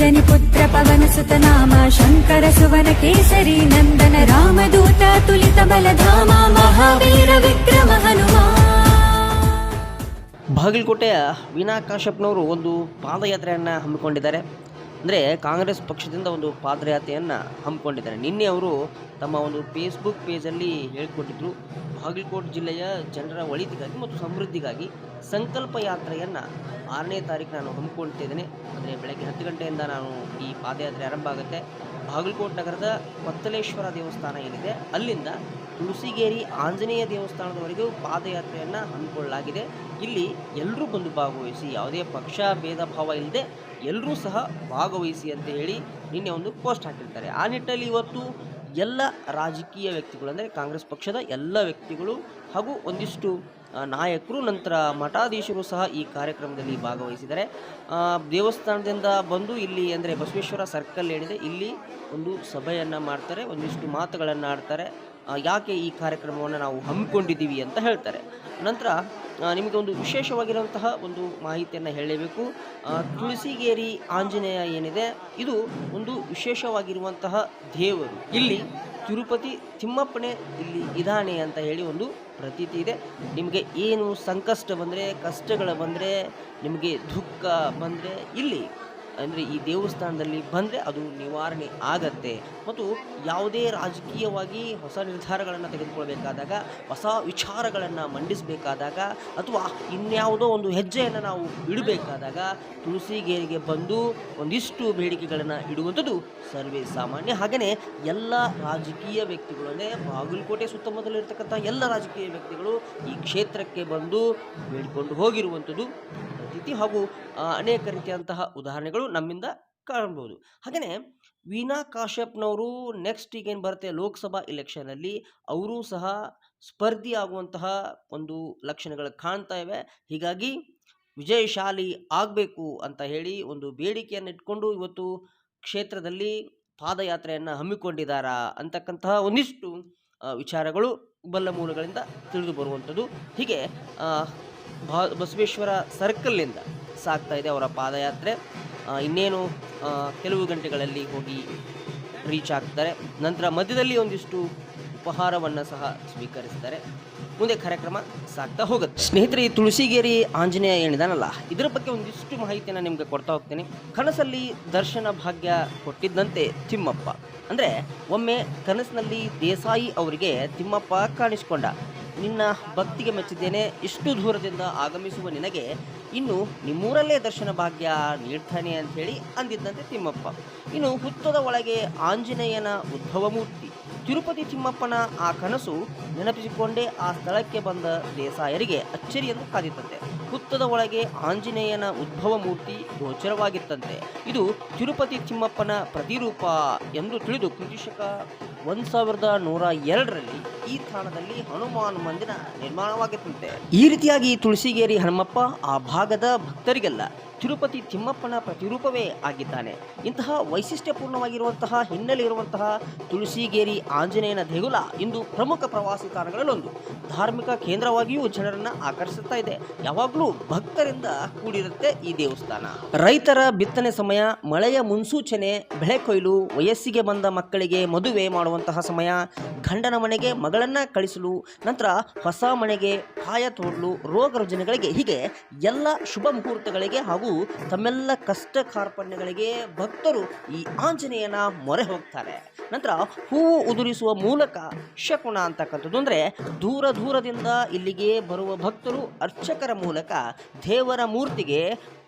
ಅಂಜನಿ ಪುತ್ರ ಪವನ ಸುತ ನಾಮ, ಶಂಕರ ಸುವನ ಕೇಸರಿ ನಂದನ ರಾಮದೂತ ತುಲಿತ ಬಲಧಾಮ, ಮಹಾವೀರ ವಿಕ್ರಮ ಹನುಮ. ಬಾಗಲಕೋಟೆಯ ವೀನಾ ಕಾಶ್ಯಪ್ನವರು ಒಂದು ಪಾದಯಾತ್ರೆಯನ್ನು ಹಮ್ಮಿಕೊಂಡಿದ್ದಾರೆ. ಅಂದರೆ ಕಾಂಗ್ರೆಸ್ ಪಕ್ಷದಿಂದ ಒಂದು ಪಾದಯಾತ್ರೆಯನ್ನು ಹಮ್ಮಿಕೊಂಡಿದ್ದಾರೆ. ನಿನ್ನೆ ಅವರು ತಮ್ಮ ಒಂದು ಫೇಸ್ಬುಕ್ ಪೇಜಲ್ಲಿ ಹೇಳಿಕೊಟ್ಟಿದ್ರು. ಬಾಗಲಕೋಟೆ ಜಿಲ್ಲೆಯ ಜನರ ಒಳಿತಿಗಾಗಿ ಮತ್ತು ಸಮೃದ್ಧಿಗಾಗಿ. ಸಂಕಲ್ಪ ಯಾತ್ರೆಯನ್ನು ಆರನೇ ತಾರೀಕು ನಾನು ಹಮ್ಮಿಕೊಳ್ತಿದ್ದೇನೆ. ಅಂದರೆ ಬೆಳಗ್ಗೆ ಹತ್ತು ಗಂಟೆಯಿಂದ ನಾನು ಈ ಪಾದಯಾತ್ರೆ ಆರಂಭ ಆಗುತ್ತೆ. ಬಾಗಲಕೋಟೆ ನಗರದ ಕೊತ್ತಲೇಶ್ವರ ದೇವಸ್ಥಾನ ಏನಿದೆ, ಅಲ್ಲಿಂದ ತುಳಸಿಗೇರಿ ಆಂಜನೇಯ ದೇವಸ್ಥಾನದವರೆಗೂ ಪಾದಯಾತ್ರೆಯನ್ನು ಹಮ್ಮಿಕೊಳ್ಳಲಾಗಿದೆ. ಇಲ್ಲಿ ಎಲ್ಲರೂ ಬಂದು ಭಾಗವಹಿಸಿ, ಯಾವುದೇ ಪಕ್ಷ, ಭೇದ ಭಾವ ಇಲ್ಲದೆ ಎಲ್ಲರೂ ಸಹ ಭಾಗವಹಿಸಿ ಅಂತ ಹೇಳಿ ನಿನ್ನೆ ಒಂದು ಪೋಸ್ಟ್ ಹಾಕಿರ್ತಾರೆ. ಆ ನಿಟ್ಟಲ್ಲಿ ಇವತ್ತು ಎಲ್ಲ ರಾಜಕೀಯ ವ್ಯಕ್ತಿಗಳು, ಅಂದರೆ ಕಾಂಗ್ರೆಸ್ ಪಕ್ಷದ ಎಲ್ಲ ವ್ಯಕ್ತಿಗಳು ಹಾಗೂ ಒಂದಿಷ್ಟು ನಾಯಕರು, ನಂತರ ಮಠಾಧೀಶರು ಸಹ ಈ ಕಾರ್ಯಕ್ರಮದಲ್ಲಿ ಭಾಗವಹಿಸಿದ್ದಾರೆ. ದೇವಸ್ಥಾನದಿಂದ ಬಂದು ಇಲ್ಲಿ, ಅಂದರೆ ಬಸವೇಶ್ವರ ಸರ್ಕಲ್ ಏನಿದೆ, ಇಲ್ಲಿ ಒಂದು ಸಭೆಯನ್ನು ಮಾಡ್ತಾರೆ, ಒಂದಿಷ್ಟು ಮಾತುಗಳನ್ನು ಆಡ್ತಾರೆ ಯಾಕೆ ಈ ಕಾರ್ಯಕ್ರಮವನ್ನು ನಾವು ಹಮ್ಮಿಕೊಂಡಿದ್ದೀವಿ ಅಂತ ಹೇಳ್ತಾರೆ. ನಂತರ ನಿಮಗೆ ಒಂದು ವಿಶೇಷವಾಗಿರುವಂತಹ ಒಂದು ಮಾಹಿತಿಯನ್ನು ಹೇಳಲೇಬೇಕು. ತುಳಸಿಗೇರಿ ಆಂಜನೇಯ ಏನಿದೆ, ಇದು ಒಂದು ವಿಶೇಷವಾಗಿರುವಂತಹ ದೇವರು. ಇಲ್ಲಿ ತಿರುಪತಿ ತಿಮ್ಮಪ್ಪನೇ ಇಲ್ಲಿ ಇದಾನೆ ಅಂತ ಹೇಳಿ ಒಂದು ಪ್ರತೀತಿ ಇದೆ. ನಿಮಗೆ ಏನು ಸಂಕಷ್ಟ ಬಂದರೆ, ಕಷ್ಟಗಳು ಬಂದರೆ, ನಿಮಗೆ ದುಃಖ ಬಂದರೆ, ಇಲ್ಲಿ ಅಂದರೆ ಈ ದೇವಸ್ಥಾನದಲ್ಲಿ ಬಂದರೆ ಅದು ನಿವಾರಣೆ ಆಗತ್ತೆ. ಮತ್ತು ಯಾವುದೇ ರಾಜಕೀಯವಾಗಿ ಹೊಸ ನಿರ್ಧಾರಗಳನ್ನು ತೆಗೆದುಕೊಳ್ಬೇಕಾದಾಗ, ಹೊಸ ವಿಚಾರಗಳನ್ನು ಮಂಡಿಸಬೇಕಾದಾಗ, ಅಥವಾ ಇನ್ಯಾವುದೋ ಒಂದು ಹೆಜ್ಜೆಯನ್ನು ನಾವು ಇಡಬೇಕಾದಾಗ ತುಳಸಿಗೇರಿಗೆ ಬಂದು ಒಂದಿಷ್ಟು ಬೇಡಿಕೆಗಳನ್ನು ಇಡುವಂಥದ್ದು ಸರ್ವೇ ಸಾಮಾನ್ಯ. ಹಾಗೆಯೇ ಎಲ್ಲ ರಾಜಕೀಯ ವ್ಯಕ್ತಿಗಳು, ಅಂದರೆ ಬಾಗಲಕೋಟೆ ಸುತ್ತಮುತ್ತಲಿರ್ತಕ್ಕಂಥ ಎಲ್ಲ ರಾಜಕೀಯ ವ್ಯಕ್ತಿಗಳು ಈ ಕ್ಷೇತ್ರಕ್ಕೆ ಬಂದು ಬೇಡಿಕೊಂಡು ಹೋಗಿರುವಂಥದ್ದು ಪ್ರತೀತಿ ಹಾಗೂ ಅನೇಕ ರೀತಿಯಂತಹ ಉದಾಹರಣೆಗಳು ನಮ್ಮಿಂದ ಕಾಣ್ಬೋದು ಹಾಗೆಯೇ ವೀನಾ ಕಾಶ್ಯಪ್ನವರು ನೆಕ್ಸ್ಟ್ ಈಗೇನು ಬರುತ್ತೆ? ಲೋಕಸಭಾ ಇಲೆಕ್ಷನಲ್ಲಿ ಅವರು ಸಹ ಸ್ಪರ್ಧಿ ಆಗುವಂತಹ ಒಂದು ಲಕ್ಷಣಗಳು ಕಾಣ್ತಾ ಇವೆ. ಹೀಗಾಗಿ ವಿಜಯಶಾಲಿ ಆಗಬೇಕು ಅಂತ ಹೇಳಿ ಒಂದು ಬೇಡಿಕೆಯನ್ನು ಇಟ್ಕೊಂಡು ಇವತ್ತು ಕ್ಷೇತ್ರದಲ್ಲಿ ಪಾದಯಾತ್ರೆಯನ್ನು ಹಮ್ಮಿಕೊಂಡಿದ್ದಾರಾ ಅಂತಕ್ಕಂತಹ ಒಂದಿಷ್ಟು ವಿಚಾರಗಳು ಬಲ್ಲ ಮೂಲಗಳಿಂದ ತಿಳಿದು ಬರುವಂಥದ್ದು. ಹೀಗೆ ಬಾ ಬಸವೇಶ್ವರ ಸರ್ಕಲ್ನಿಂದ ಸಾಗ್ತಾ ಇದೆ ಅವರ ಪಾದಯಾತ್ರೆ. ಇನ್ನೇನು ಕೆಲವು ಗಂಟೆಗಳಲ್ಲಿ ಹೋಗಿ ರೀಚ್ ಆಗ್ತಾರೆ. ನಂತರ ಮಧ್ಯದಲ್ಲಿ ಒಂದಿಷ್ಟು ಉಪಹಾರವನ್ನು ಸಹ ಸ್ವೀಕರಿಸ್ತಾರೆ. ಮುಂದೆ ಕಾರ್ಯಕ್ರಮ ಸಾಗ್ತಾ ಹೋಗುತ್ತೆ. ಸ್ನೇಹಿತರೆ, ಈ ತುಳಸಿಗೇರಿ ಆಂಜನೇಯ ಏನಿದಾನಲ್ಲ, ಇದರ ಬಗ್ಗೆ ಒಂದಿಷ್ಟು ಮಾಹಿತಿಯನ್ನು ನಿಮಗೆ ಕೊಡ್ತಾ ಹೋಗ್ತೀನಿ. ಕನಸಲ್ಲಿ ದರ್ಶನ ಭಾಗ್ಯ ಕೊಟ್ಟಿದ್ದಂತೆ ತಿಮ್ಮಪ್ಪ. ಅಂದರೆ, ಒಮ್ಮೆ ಕನಸಿನಲ್ಲಿ ದೇಸಾಯಿ ಅವರಿಗೆ ತಿಮ್ಮಪ್ಪ ಕಾಣಿಸಿಕೊಂಡ. ನಿನ್ನ ಭಕ್ತಿಗೆ ಮೆಚ್ಚಿದ್ದೇನೆ. ಇಷ್ಟು ದೂರದಿಂದ ಆಗಮಿಸುವ ನಿನಗೆ ಇನ್ನು ನಿಮ್ಮೂರಲ್ಲೇ ದರ್ಶನ ಭಾಗ್ಯ ನೀಡ್ತಾನೆ ಅಂತ ಹೇಳಿ ಅಂದಿದ್ದಂತೆ ತಿಮ್ಮಪ್ಪ. ಇನ್ನು ಹುತ್ತದ ಒಳಗೆ ಆಂಜನೇಯನ ಉದ್ಭವ ಮೂರ್ತಿ ತಿರುಪತಿ ತಿಮ್ಮಪ್ಪನ ಆ ಕನಸು ನೆನಪಿಸಿಕೊಂಡೇ ಆ ಸ್ಥಳಕ್ಕೆ ಬಂದ ದೇಸಾಯರಿಗೆ ಅಚ್ಚರಿಯನ್ನು ಕಾದಿತ್ತಂತೆ ಹುತ್ತದ ಒಳಗೆ ಆಂಜನೇಯನ ಉದ್ಭವ ಮೂರ್ತಿ ಗೋಚರವಾಗಿತ್ತಂತೆ. ಇದು ತಿರುಪತಿ ತಿಮ್ಮಪ್ಪನ ಪ್ರತಿರೂಪ ಎಂದು ತಿಳಿದು ಕೃತಿಶಕ ಒಂದು ಸಾವಿರದ ನೂರ ಎರಡರಲ್ಲಿ ಈ ಸ್ಥಾನದಲ್ಲಿ ಹನುಮಾನ್ ಮಂದಿರ ನಿರ್ಮಾಣವಾಗಿತ್ತಂತೆ. ಈ ರೀತಿಯಾಗಿ ತುಳಸಿಗೇರಿ ಹನುಮಪ್ಪ ಆ ಭಾಗದ ಭಕ್ತರಿಗೆಲ್ಲ ತಿರುಪತಿ ತಿಮ್ಮಪ್ಪನ ಪ್ರತಿರೂಪವೇ ಆಗಿದ್ದಾನೆ. ಇಂತಹ ವೈಶಿಷ್ಟ್ಯಪೂರ್ಣವಾಗಿರುವಂತಹ ಹಿನ್ನೆಲೆ ಇರುವಂತಹ ತುಳಸಿಗೇರಿ ಆಂಜನೇಯನ ದೇಗುಲ ಇಂದು ಪ್ರಮುಖ ಪ್ರವಾಸಿ ತಾಣಗಳಲ್ಲೊಂದು. ಧಾರ್ಮಿಕ ಕೇಂದ್ರವಾಗಿಯೂ ಜನರನ್ನು ಆಕರ್ಷಿಸ್ತಾ ಇದೆ. ಯಾವಾಗಲೂ ಭಕ್ತರಿಂದ ಕೂಡಿರುತ್ತೆ ಈ ದೇವಸ್ಥಾನ. ರೈತರ ಬಿತ್ತನೆ ಸಮಯ, ಮಳೆಯ ಮುನ್ಸೂಚನೆ, ಬೆಳೆ ಕೊಯ್ಲು, ವಯಸ್ಸಿಗೆ ಬಂದ ಮಕ್ಕಳಿಗೆ ಮದುವೆ ಮಾಡುವಂತಹ ಸಮಯ, ಗಂಡನ ಮನೆಗೆ ಮಗಳನ್ನು ಕಳಿಸಲು, ನಂತರ ಹೊಸ ಮನೆಗೆ ಕಾಯ ತೋಡ್ಲು ರೋಗ ರುಜಿನಗಳಿಗೆ ಹೀಗೆ ಎಲ್ಲ ಶುಭ ಮುಹೂರ್ತಗಳಿಗೆ ಹಾಗೂ ತಮ್ಮೆಲ್ಲ ಕಷ್ಟ ಕಾರ್ಪಣ್ಯಗಳಿಗೆ ಭಕ್ತರು ಈ ಆಂಜನೇಯನ ಮೊರೆ ಹೋಗ್ತಾರೆ. ನಂತರ ಹೂವು ಉದುರಿಸುವ ಮೂಲಕ ಶಕುನ ಅಂತಕ್ಕಂಥದ್ದು. ಅಂದರೆ ದೂರ ದೂರದಿಂದ ಇಲ್ಲಿಗೆ ಬರುವ ಭಕ್ತರು ಅರ್ಚಕರ ಮೂಲಕ ದೇವರ ಮೂರ್ತಿಗೆ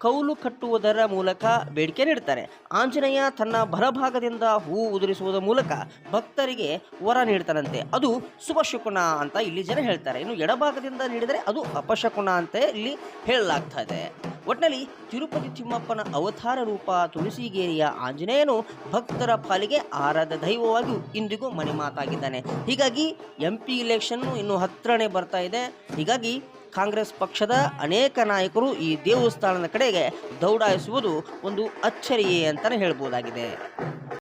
ಕೌಲು ಕಟ್ಟುವುದರ ಮೂಲಕ ಬೇಡಿಕೆ ನೀಡ್ತಾರೆ. ಆಂಜನೇಯ ತನ್ನ ಬಲಭಾಗದಿಂದ ಹೂವು ಉದುರಿಸುವುದರ ಮೂಲಕ ಭಕ್ತರಿಗೆ ವರ ನೀಡ್ತಾನಂತೆ. ಅದು ಶುಭ ಶಕುನ ಅಂತ ಇಲ್ಲಿ ಜನ ಹೇಳ್ತಾರೆ. ಇನ್ನು ಎಡಭಾಗದಿಂದ ನೀಡಿದರೆ ಅದು ಅಪಶಕುನ ಅಂತ ಇಲ್ಲಿ ಹೇಳಲಾಗ್ತಾ ಇದೆ. ಒಟ್ಟಿನಲ್ಲಿ ತಿರುಪತಿ ತಿಮ್ಮಪ್ಪನ ಅವತಾರ ರೂಪ ತುಳಸಿಗೇರಿಯ ಆಂಜನೇಯನು ಭಕ್ತರ ಪಾಲಿಗೆ ಆರಾಧ ದೈವವಾಗಿ ಇಂದಿಗೂ ಮನೆ ಮಾತಾಗಿದ್ದಾನೆ. ಹೀಗಾಗಿ ಎಂ ಪಿ ಇಲೆಕ್ಷನ್ನು ಇನ್ನು ಹತ್ತಿರನೇ ಬರ್ತಾ ಇದೆ. ಹೀಗಾಗಿ ಕಾಂಗ್ರೆಸ್ ಪಕ್ಷದ ಅನೇಕ ನಾಯಕರು ಈ ದೇವಸ್ಥಾನದ ಕಡೆಗೆ ದೌಡಾಯಿಸುವುದು ಒಂದು ಅಚ್ಚರಿಯೇ ಅಂತಲೇ ಹೇಳ್ಬೋದಾಗಿದೆ.